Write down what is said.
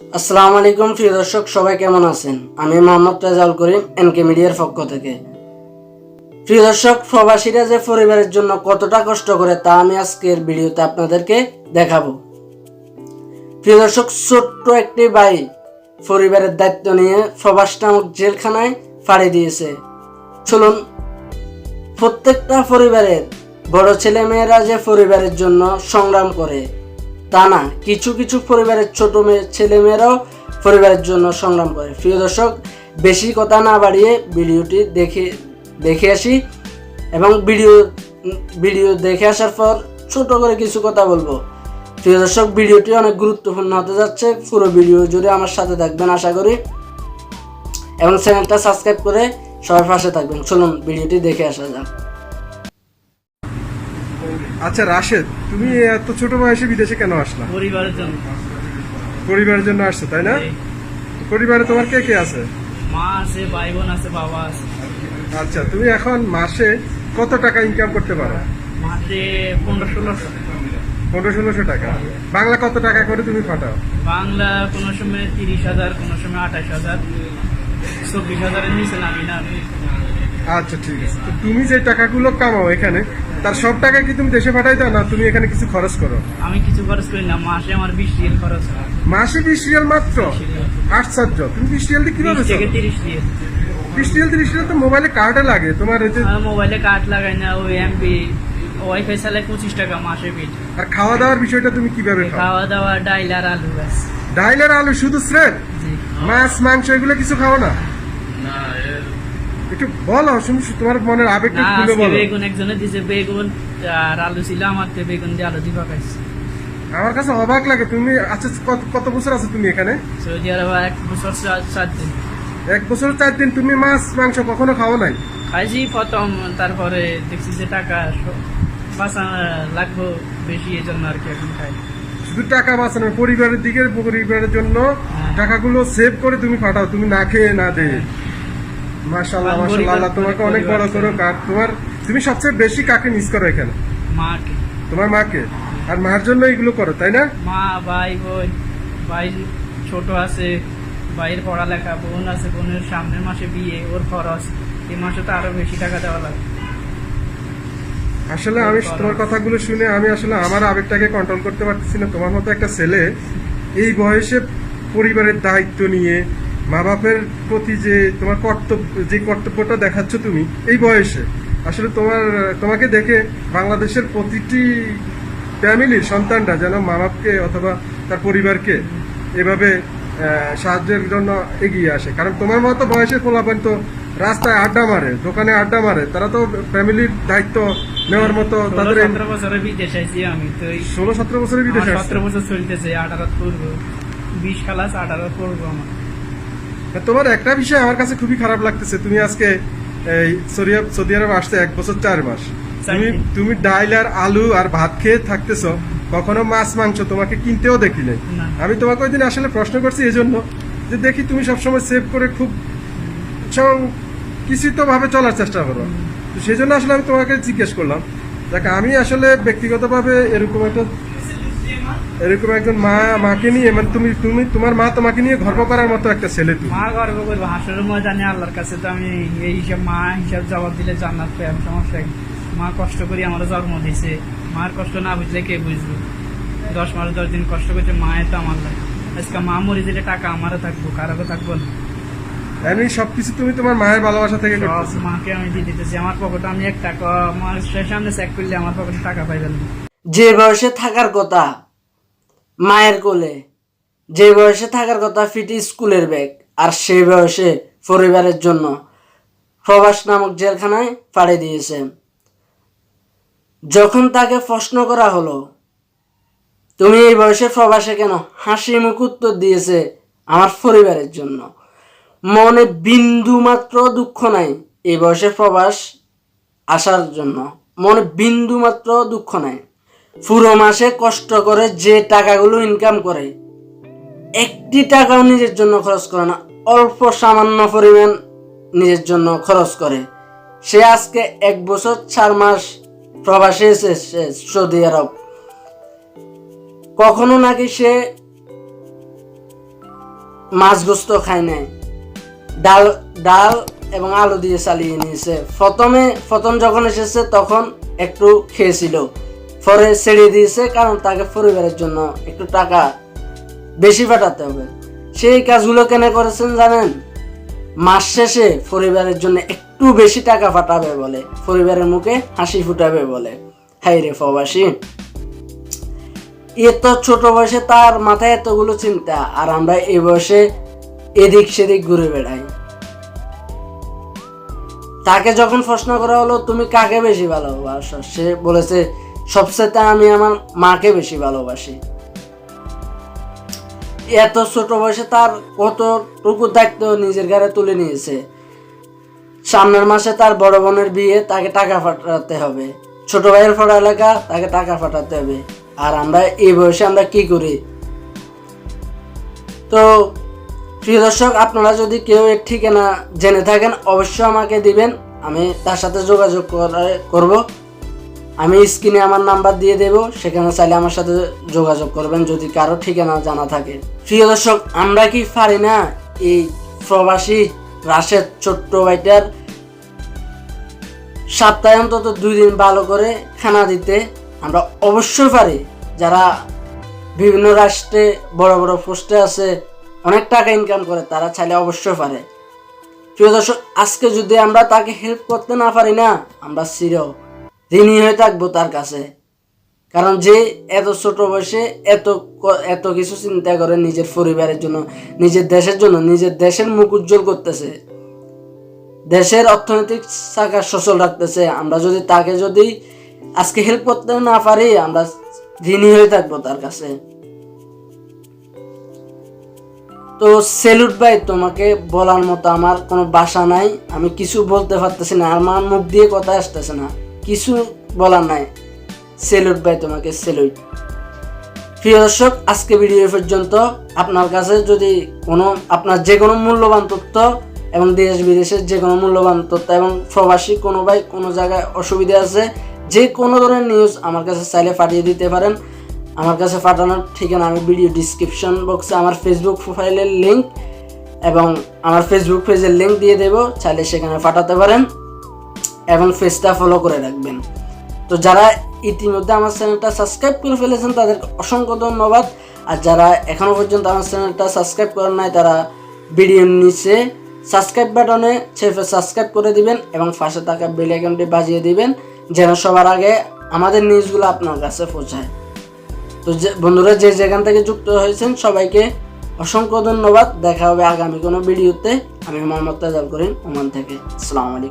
আসসালামু আলাইকুম, প্রিয় দর্শক, সবাই কেমন আছেন? আমি মোহাম্মদ রেজাউল করিম, এনকে মিডিয়ার পক্ষ থেকে। প্রিয় দর্শক, প্রবাসীরা যে পরিবারের জন্য কতটা কষ্ট করে তা আমি আজকের ভিডিওতে আপনাদেরকে দেখাবো। প্রিয় দর্শক, ছোট্ট একটি ভাই পরিবারের দায়িত্ব নিয়ে প্রবাস নামক জেলখানায় ফাড়ি দিয়েছে। চলুন, প্রত্যেকটা পরিবারের বড় ছেলে মেয়েরা যে পরিবারের জন্য সংগ্রাম করে তা না, কিছু কিছু পরিবারের ছোট মেয়ে, ছেলে মেয়েরাও পরিবারের জন্য সংগ্রাম করে। প্রিয় দর্শক, বেশি কথা না বাড়িয়ে ভিডিওটি দেখে দেখে আসি এবং ভিডিও ভিডিও দেখে আসার পর ছোট করে কিছু কথা বলব। প্রিয় দর্শক, ভিডিওটি অনেক গুরুত্বপূর্ণ হতে যাচ্ছে। পুরো ভিডিও জুড়ে আমার সাথে থাকবেন আশা করি। এবং চ্যানেলটা সাবস্ক্রাইব করে সবার পাশে থাকবেন। চলুন, ভিডিওটি দেখে আসা যাক। আচ্ছা রাশেদ তুমি এত ছোট বয়সে বিদেশে কেন আসলা? পরিবারের জন্য। পরিবারের জন্য আসছো তাই না? পরিবারে তোমার কে কে আছে? মা আছে ভাই বোন আছে বাবা আছে। আচ্ছা তুমি এখন মাসে কত টাকা ইনকাম করতে পারো? মাসে পনেরো ষোলোশো। পনেরো ষোলোশো টাকা। বাংলা কত টাকা করে তুমি ফাটাও? বাংলা কোনো সময় তিরিশ হাজার কোনো সময় আঠাশ হাজার। চব্বিশ হাজারের নিচে নামি না আচ্ছা ঠিক আছে। তো তুমি যে টাকাগুলো কামাও এখানে তার সব টাকা কি তুমি দেশে পাঠাই দাও না তুমি এখানে কিছু খরচ করো? আমি কিছু খরচ করি না মাসে আমার বিশ রিয়েল খরচ হয়। মাসে বিশ রিয়াল মাত্র? আশ্চর্য। তুমি বিশ রিয়াল দিয়ে কীভাবে থেকে তিরিশ রিয়েল। বিশ রিয়াল তিরিশ রিয়াল তো মোবাইলে কার্ডে লাগে। তোমার এই যে মোবাইলে কার্ড লাগাই না ওই এমপি ওয়াইফাই চালাই পঁচিশ টাকা মাসে বিল। আর খাওয়া দাওয়ার বিষয়টা তুমি কীভাবে খাও? খাওয়া দাওয়া ডাইল আর আলু ব্যাস। ডাইলের আলু শুধু স্রেট জি। মাছ মাংস এগুলো কিছু খাও না একটু বলো শুনি তোমার মনের আবেগটা খুলে বলো। বেগুন একজনে দিছে বেগুন আর আলু ছিল আমার তো বেগুন দিয়ে আলু দিয়ে পাকাইছে। আমার কাছে অবাক লাগে তুমি আচ্ছা কত কত বছর আছো তুমি এখানে? সৌদি আরব এক বছর চার দিন। এক বছর চার দিন তুমি মাছ মাংস কখনো খাও নাই? খাইছি প্রথম তারপরে দেখছি যে টাকা বাঁচানো লাগবো বেশি এই জন্য আর কি এখন খাই। শুধু টাকা বাঁচানো পরিবারের দিকে পরিবারের জন্য হ্যাঁ। টাকাগুলো সেভ করে তুমি পাঠাও তুমি না খেয়ে না দে মাশাল্লাহ আমি মাশাল্লাহ আল্লাহ তোমাকে অনেক বড় পরিবার করো কার তোমার তুমি সবচেয়ে বেশি কাকে মিস করো এখানে? মাকে। তোমার মাকে? আর মার জন্য এগুলো করো তাই না? মা ভাই বোন ভাই ছোট আছে ভাইয়ের পড়ালেখা বোন আছে বোনের সামনের মাসে বিয়ে ওর খরচ এই মাসে তো আরও বেশি টাকা দেওয়া লাগবে। আসলে আমি তোমার কথাগুলো শুনে আমি আসলে আমার আবেগটাকে কন্ট্রোল করতে পারতেছি না। তোমার মতো একটা ছেলে এই বয়সে পরিবারের দায়িত্ব নিয়ে মা বাপের প্রতি যে তোমার কর্তব্য যে কর্তব্যটা দেখাচ্ছ তুমি এই বয়সে আসলে তোমার তোমাকে দেখে বাংলাদেশের প্রতিটি ফ্যামিলির সন্তানরা যেন মা বাপকে অথবা তার পরিবারকে এভাবে সাহায্যের জন্য এগিয়ে আসে। কারণ তোমার মতো বয়সের পোলাপান তো রাস্তায় আড্ডা মারে দোকানে আড্ডা মারে তারা তো ফ্যামিলির দায়িত্ব নেওয়ার মতো ষোলো তাদের বিদেশ আমি তো ষোলো সতেরো বছরের বিদেশে সতেরো বছর চলতেছে আঠারো করব বিশ খালাস আঠারো করব আমার। তোমার একটা বিষয় আমার কাছে খুবই খারাপ লাগতেছে। তুমি আজকে এই সৌদি আরব- আসতে এক বছর চার মাস। তুমি তুমি ডাইল আর আলু আর ভাত খেয়ে থাকতেছো কখনো মাছ মাংস তোমাকে কিনতেও দেখি নাই। আমি তোমাকে ওই দিন আসলে প্রশ্ন করছি এই জন্য যে দেখি তুমি সবসময় সেভ করে খুব কিছুই ভাবে চলার চেষ্টা করো। তো সেই জন্য আসলে আমি তোমাকে জিজ্ঞেস করলাম। দেখ আমি আসলে ব্যক্তিগতভাবে এরকম একটা এরকম একজন মা মাকে নিয়ে মানে তুমি তুমি তোমার মা তোমাকে নিয়ে গর্ব করার মতো একটা ছেলে তুমি। মা গর্ব করব হাসরের মা জানি আল্লাহর কাছে তো আমি এই হিসাব মা হিসাব জবাব দিলে জান্নাত পাই আমি সমস্যা মা কষ্ট করে আমার জন্ম দিছে মার কষ্ট না বুঝলে কে বুঝবে? দশ মাস দশ দিন কষ্ট করছে মায়ের তো আমার লাগে। আজকে মা মরে দিলে টাকা আমারও থাকব কারোরও থাকব না। আমি সবকিছু তুমি তোমার মায়ের ভালোবাসা থেকে মাকে আমি দিয়ে দিতেছি আমার পকেটে আমি এক টাকা আমার সামনে চেক করলে আমার পকেটে টাকা পাইবেন না যে বয়সে থাকার কথা মায়ের কোলে। যে বয়সে থাকার কথা ফিটি স্কুলের ব্যাগ, আর সেই বয়সে পরিবারের জন্য প্রবাস নামক জেলখানায় পাড়ে দিয়েছে। যখন তাকে প্রশ্ন করা হলো, তুমি এই বয়সে প্রবাসে কেন হাসি মুখ উত্তর দিয়েছে আমার পরিবারের জন্য? মনে বিন্দু মাত্র দুঃখ নাই এই বয়সে প্রবাস আসার জন্য। মনে বিন্দু মাত্র দুঃখ নাই। পুরো মাসে কষ্ট করে যে টাকাগুলো ইনকাম করে, একটি টাকাও নিজের জন্য খরচ করে না, অল্প সামান্য পরিমাণ নিজের জন্য খরচ করে। সে আজকে এক বছর চার মাস প্রবাসে এসেছে সৌদি আরব। কখনো নাকি সে মাছ গোস্ত খায় নাই? ডাল ডাল এবং আলু দিয়ে চালিয়ে নিয়েছে। প্রথমে, প্রথম যখন এসেছে তখন একটু খেয়েছিল। পরে ছেড়ে দিয়েছে, কারণ তাকে পরিবারের জন্য একটু টাকা বেশি পাঠাতে হবে। সেই কাজগুলো কেন করেছেন জানেন? মাস শেষে পরিবারের জন্য একটু বেশি টাকা পাঠাবে বলে, পরিবারের মুখে হাসি ফুটাবে বলে। হাই রে প্রবাসী। এত ছোট বয়সে তার মাথায় এতগুলো চিন্তা, আর আমরা এই বয়সে এদিক সেদিক ঘুরে বেড়াই। তাকে যখন প্রশ্ন করা হলো, তুমি কাকে বেশি ভালোবাসো? সে বলেছে সবচেয়ে আমি আমার মাকে বেশি ভালোবাসি। এত ছোট বয়সে তার কতটুকু দায়িত্ব নিজের ঘরে তুলে নিয়েছে। সামনের মাসে তার বড় বোনের বিয়ে, তাকে টাকা পাঠাতে হবে। ছোট ভাইয়ের পড়ালেখা, তাকে টাকা পাঠাতে হবে। আর আমরা এই বয়সে আমরা কি করি? তো প্রিয় দর্শক, আপনারা যদি কেউ এর ঠিকানা জেনে থাকেন, অবশ্যই আমাকে দিবেন। আমি তার সাথে যোগাযোগ করে- করব। আমি স্ক্রিনে আমার নাম্বার দিয়ে দেব, সেখানে চাইলে আমার সাথে যোগাযোগ করবেন যদি কারও ঠিকানা জানা থাকে। প্রিয় দর্শক, আমরা কি পারি না? এই প্রবাসী রাশের ছোট্ট ভাইটার সপ্তাহে অন্তত দুই দিন ভালো করে খানা দিতে আমরা অবশ্যই পারি। যারা বিভিন্ন রাষ্ট্রে বড় বড় পোস্টে আছে, অনেক টাকা ইনকাম করে, তারা চাইলে অবশ্যই পারে। প্রিয় দর্শক, আজকে যদি আমরা তাকে হেল্প করতে না পারি না, আমরা চির ঋণী হয়ে থাকব তার কাছে। কারণ যে এত ছোট বয়সে এত এত কিছু চিন্তা করে নিজের পরিবারের জন্য, নিজের দেশের জন্য, নিজের দেশের মুখ উজ্জ্বল করতেছে। দেশের অর্থনৈতিক চাকা সচল রাখতেছে। আমরা যদি তাকে যদি আজকে হেল্প করতে না পারি, আমরা ঋণী হয়ে থাকব তার কাছে। তো সেলুট ভাই, তোমাকে বলার মতো আমার কোনো বাসা নাই। আমি কিছু বলতে পারতেছি না আমার মুখ দিয়ে কথা আসতেছে না। কিছু বলার নাই। সেলুট ভাই তোমাকে সেলুট। প্রিয় দর্শক, আজকে ভিডিও পর্যন্ত আপনার কাছে যদি কোনো, আপনার যে কোনো মূল্যবান তথ্য এবং দেশ বিদেশের যে কোনো মূল্যবান তথ্য এবং প্রবাসী কোনো ভাই কোনো জায়গায় অসুবিধা আছে, যে কোনো ধরনের নিউজ আমার কাছে চাইলে পাঠিয়ে দিতে পারেন। আমার কাছে পাঠানোর ঠিকানা আমি ভিডিও ডিসক্রিপশন বক্সে আমার ফেসবুক প্রোফাইলের লিঙ্ক এবং আমার ফেসবুক পেজের লিঙ্ক দিয়ে দেবো। চাইলে সেখানে পাঠাতে পারেন। এবং পেজটা ফলো করে রাখবেন। তো যারা ইতিমধ্যে আমার চ্যানেলটা সাবস্ক্রাইব করে ফেলেছেন, তাদের অসংখ্য ধন্যবাদ। আর যারা এখনও পর্যন্ত আমার চ্যানেলটা সাবস্ক্রাইব করেন নাই, তারা ভিডিওর নিচে সাবস্ক্রাইব বাটনে চেপে সাবস্ক্রাইব করে দিবেন এবং পাশে থাকা বেল আইকনটি বাজিয়ে দিবেন, যেন সবার আগে আমাদের নিউজগুলো আপনার কাছে পৌঁছায়। তো যে, বন্ধুরা, যে যেখান থেকে যুক্ত হয়েছেন, সবাইকে অসংখ্য ধন্যবাদ। দেখা হবে আগামী কোনো ভিডিওতে আমি মোহাম্মদ তাজাল করিম, ওমান থেকে। আসসালামু আলাইকুম।